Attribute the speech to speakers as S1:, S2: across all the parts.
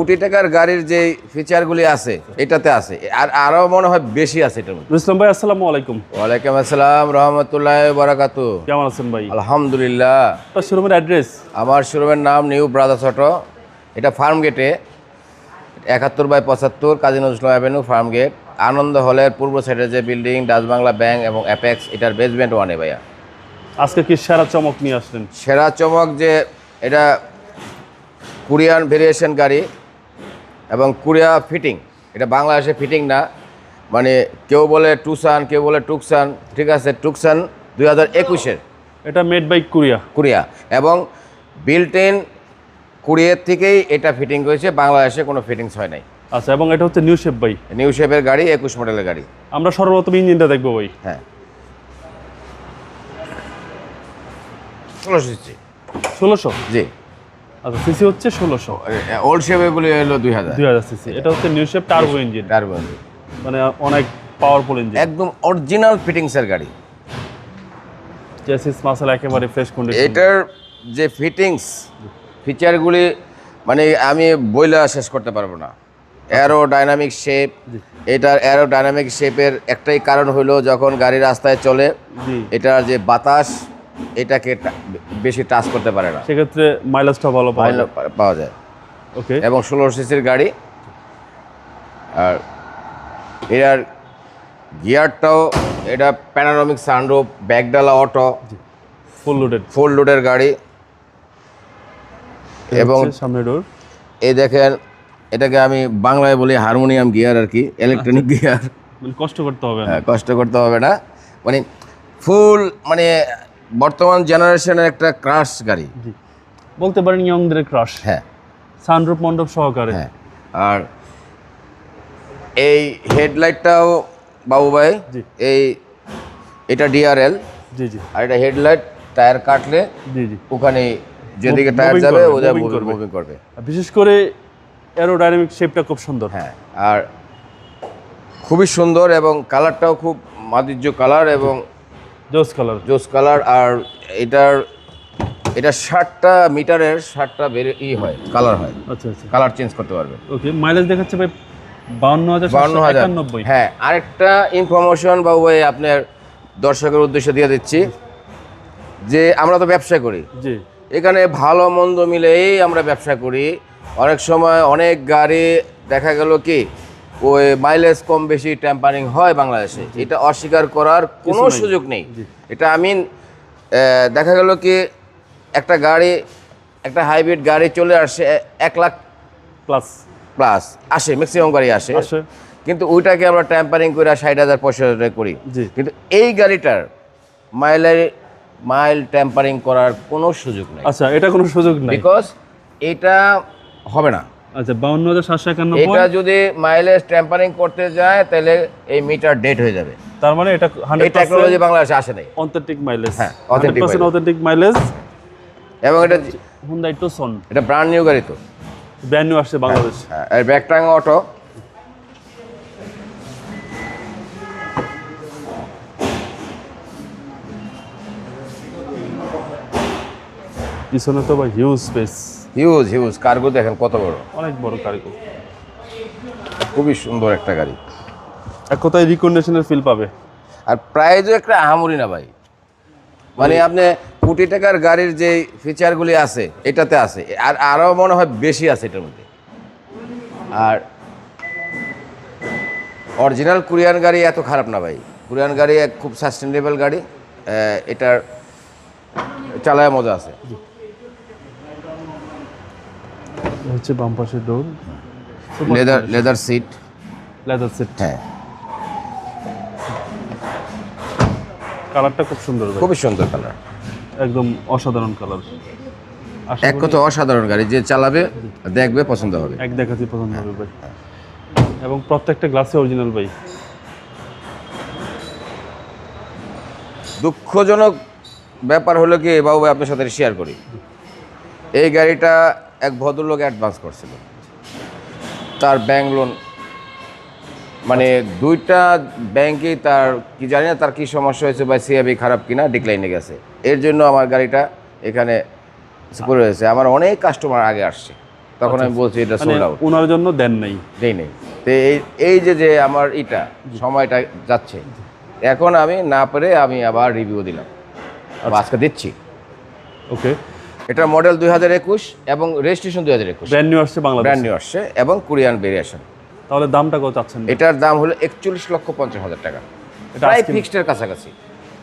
S1: কোটি টাকার গাড়ির যে ফিচারগুলি আছে এটাতে আছে। আর আরও মনে হয় বেশি আছে এটার মধ্যে।
S2: ইসলাম ভাই আসসালামু আলাইকুম।
S1: ওয়ালাইকুম আসসালাম রহমতুল্লাহ বারাকাতু।
S2: কেমন আছেন ভাই?
S1: আলহামদুলিল্লাহ।
S2: আপনার শোরুমের অ্যাড্রেস
S1: আমার শোরুমের নাম নিউ ব্রাদার্স অটো এটা ফার্ম গেটে একাত্তর বাই পঁচাত্তর কাজী নজরুল অ্যাভিনিউ ফার্ম গেট আনন্দ হলের পূর্ব সাইডে যে বিল্ডিং ডাচ বাংলা ব্যাংক এবং অ্যাপেক্স এটার বেসমেন্ট ওয়ানে ভাইয়া।
S2: আজকে কি সেরা চমক নিয়ে আসলেন?
S1: সেরা চমক যে এটা কোরিয়ান ভেরিয়েশন গাড়ি। এবং কোরিয়া ফিটিং। এটা বাংলাদেশে ফিটিং না। মানে কেউ বলে টুসান কেউ বলে টুকসান ঠিক আছে? টুকসান দুই হাজার একুশের।
S2: এটা মেড বাই কোরিয়া
S1: কোরিয়া। এবং বিল্ট ইন কোরিয়ার থেকেই এটা ফিটিং হয়েছে। বাংলাদেশে কোনো ফিটিংস হয় নাই।
S2: আচ্ছা এবং এটা হচ্ছে নিউ শেপ ভাই।
S1: নিউ শেপের গাড়ি একুশ মডেলের গাড়ি।
S2: আমরা সর্বপ্রথম ইঞ্জিনটা দেখব ভাই।
S1: হ্যাঁ। ষোলোশো
S2: ষোলোশো?
S1: জি।
S2: আচ্ছা সিসি হচ্ছে ষোলোশো।
S1: ওল্ড শেপ এগুলি হলো দুই হাজার।
S2: দুই হাজার সিসি এটা হচ্ছে new shape turbo engine
S1: turbo
S2: মানে অনেক পাওয়ারফুল ইঞ্জিন
S1: একদম অরিজিনাল ফিটিংসের গাড়ি।
S2: চেসিস মাসেল একেবারে ফ্রেশ কন্ডিশন
S1: এটার যে ফিটিংস ফিচারগুলি মানে আমি বইলা শেষ করতে পারব না। অ্যারো ডাইনামিক শেপ এটার অ্যারো ডাইনামিক শেপের একটাই কারণ হলো যখন গাড়ি রাস্তায় চলে এটার যে বাতাস এটাকে বেশি টাচ করতে পারে না।
S2: সেক্ষেত্রে মাইলেজটা ভালো পাওয়া যায়।
S1: পাওয়া- পাওয়া যায়।
S2: ওকে
S1: এবং ষোলো সিসির গাড়ি। আর এটার গিয়ারটাও এটা প্যানারমিক সানরুফ ব্যাকডালা অটো
S2: ফুল লোডেড
S1: ফুল লোডের গাড়ি। এবং
S2: সামনে ডোর
S1: এই দেখেন এটাকে আমি বাংলায় বলি হারমোনিয়াম গিয়ার আর কি ইলেকট্রনিক গিয়ার।
S2: মানে কষ্ট করতে হবে না।
S1: কষ্ট করতে হবে না। মানে ফুল মানে বর্তমান জেনারেশনের একটা ক্রাশ গাড়ি।
S2: জি। বলতে পারেন ইয়ংদের ক্রাশ
S1: হ্যাঁ।
S2: সানরূপ মণ্ডপ সহকারে।
S1: হ্যাঁ। আর এই হেডলাইটটাও বাবু ভাই
S2: জি।
S1: এই এটা ডিআরএল
S2: জি জি।
S1: আর এটা হেডলাইট টায়ার কাটলে
S2: জি জি।
S1: ওখানে যেদিকে টায়ার যাবে ওদের। মুভিং করবে।
S2: বিশেষ করে অ্যারোডাইনামিক শেপটা খুব সুন্দর।
S1: হ্যাঁ। আর খুবই সুন্দর এবং কালারটাও খুব মাধুর্য কালার এবং
S2: জোস কালার।
S1: জোস কালার আর এটার এটা ষাটটা মিটারের ষাটটা বেড়ে ই হয় কালার হয়।
S2: আচ্ছা আচ্ছা।
S1: কালার চেঞ্জ করতে পারবে।
S2: ওকে মাইলেজ দেখাচ্ছে ভাই বাউন্ন হাজার
S1: বাউন্ন হাজার। হ্যাঁ আরেকটা ইনফরমেশন বাবু ভাই আপনার দর্শকের উদ্দেশ্যে দিয়ে দিচ্ছি যে আমরা তো ব্যবসা করি।
S2: জি।
S1: এখানে ভালো মন্দ মিলেই আমরা ব্যবসা করি। অনেক সময় অনেক গাড়ি দেখা গেল কি ওই মাইলেজ কম বেশি ট্যাম্পারিং হয় বাংলাদেশে। এটা অস্বীকার করার কোনো সুযোগ নেই। এটা আমি দেখা গেল কি একটা গাড়ি একটা হাইব্রিড গাড়ি চলে আসে এক লাখ
S2: প্লাস
S1: প্লাস আসে ম্যাক্সিমাম গাড়ি আসে।
S2: আসে।
S1: কিন্তু ওইটাকে আমরা ট্যাম্পারিং করে ষাট হাজার পঁয়ষট্টি হাজার করি। কিন্তু এই গাড়িটার মাইলের মাইল ট্যাম্পারিং করার কোনো সুযোগ নেই।
S2: আচ্ছা এটা কোনো সুযোগ নেই।
S1: বিকজ এটা হবে না।
S2: আচ্ছা বাউন্ন হাজার সাতশো একানব্বই
S1: এটা যদি মাইলেজ ট্যাম্পারিং করতে যায় তাহলে এই মিটার ডেট হয়ে যাবে।
S2: তার মানে এটা হান্ড্রেড
S1: টেকনোলজি বাংলাদেশে আসে নাই।
S2: অথেন্টিক মাইলেজ
S1: হ্যাঁ,
S2: পার্সেন্ট অথেন্টিক মাইলেজ
S1: এবং এটা
S2: হুন্দাই টুসন
S1: এটা ব্র্যান্ড নিউ গাড়ি তো।
S2: ব্র্যান্ড নিউ আসছে বাংলাদেশ।
S1: হ্যাঁ আর ব্যাকটাং অটো
S2: পিছনে তো ভাই huge space
S1: huge huge cargo দেখেন কত বড়।
S2: অনেক বড় কার্গো
S1: খুবই সুন্দর একটা গাড়ি।
S2: এক কথায় রিকন্ডিশনের ফিল পাবে?
S1: আর প্রাইজও একটা আহামরি না ভাই। মানে আপনি কোটি টাকার গাড়ির যে ফিচারগুলি আছে এটাতে আছে। আর আরও মনে হয় বেশি আছে এটার মধ্যে। আর অরিজিনাল কোরিয়ান গাড়ি এত খারাপ না ভাই। কোরিয়ান গাড়ি এক খুব সাস্টেনেবল গাড়ি। এটার চালায় মজা আছে।
S2: হচ্ছে বাম পাশের door
S1: leather leather seat
S2: leather seat
S1: হ্যাঁ।
S2: কালারটা খুব সুন্দর
S1: খুবই সুন্দর কালার
S2: একদম অসাধারণ কালার
S1: এক কথা অসাধারণ গাড়ি যে চালাবে দেখবে পছন্দ হবে।
S2: এক দেখাতেই পছন্দ হবে ভাই। এবং প্রত্যেকটা গ্লাসে অরিজিনাল ভাই।
S1: দুঃখজনক ব্যাপার হলো কি বাবু ভাই আপনার সাথে শেয়ার করি। এই গাড়িটা এক ভদ্রলোক অ্যাডভান্স করছিল। তার ব্যাংক লোন মানে দুইটা ব্যাংকেই তার কি জানি না তার কি সমস্যা হয়েছে বা সিআবি খারাপ কিনা ডিক্লাইনে গেছে। এর জন্য আমার গাড়িটা এখানে পড়ে রয়েছে আমার অনেক কাস্টমার আগে আসছে। তখন আমি বলছি এটা সোল্ড আউট
S2: ওনার জন্য দেন নাই।
S1: দেই নেই। তো এই এই যে যে আমার এটা সময়টা যাচ্ছে। এখন আমি না পেরে আমি আবার রিভিউ দিলাম। আবার আজকে দিচ্ছি।
S2: ওকে
S1: এটা মডেল দুই হাজার একুশ এবং রেজিস্ট্রেশন দুই হাজার একুশ।
S2: ব্র্যান্ড নিউ আসছে বাংলা
S1: ব্র্যান্ড নিউ আসছে এবং কোরিয়ান ভেরিয়েশন
S2: তাহলে দামটা কত চাচ্ছেন?
S1: এটার দাম হলো একচল্লিশ লক্ষ পঞ্চাশ হাজার টাকা।
S2: এটা
S1: প্রায় ফিক্সডের কাছাকাছি।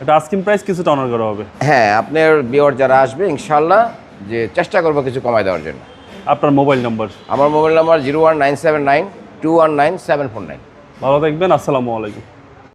S2: এটা আস্কিং প্রাইস কিছুটা অনার করা হবে।
S1: হ্যাঁ আপনার বিয়র যারা আসবে ইনশাল্লাহ যে চেষ্টা করব কিছু কমায় দেওয়ার জন্য।
S2: আপনার মোবাইল নাম্বার
S1: আমার mobile number zero one nine seven nine two one nine seven four nine
S2: ভালো থাকবেন আসসালামু আলাইকুম।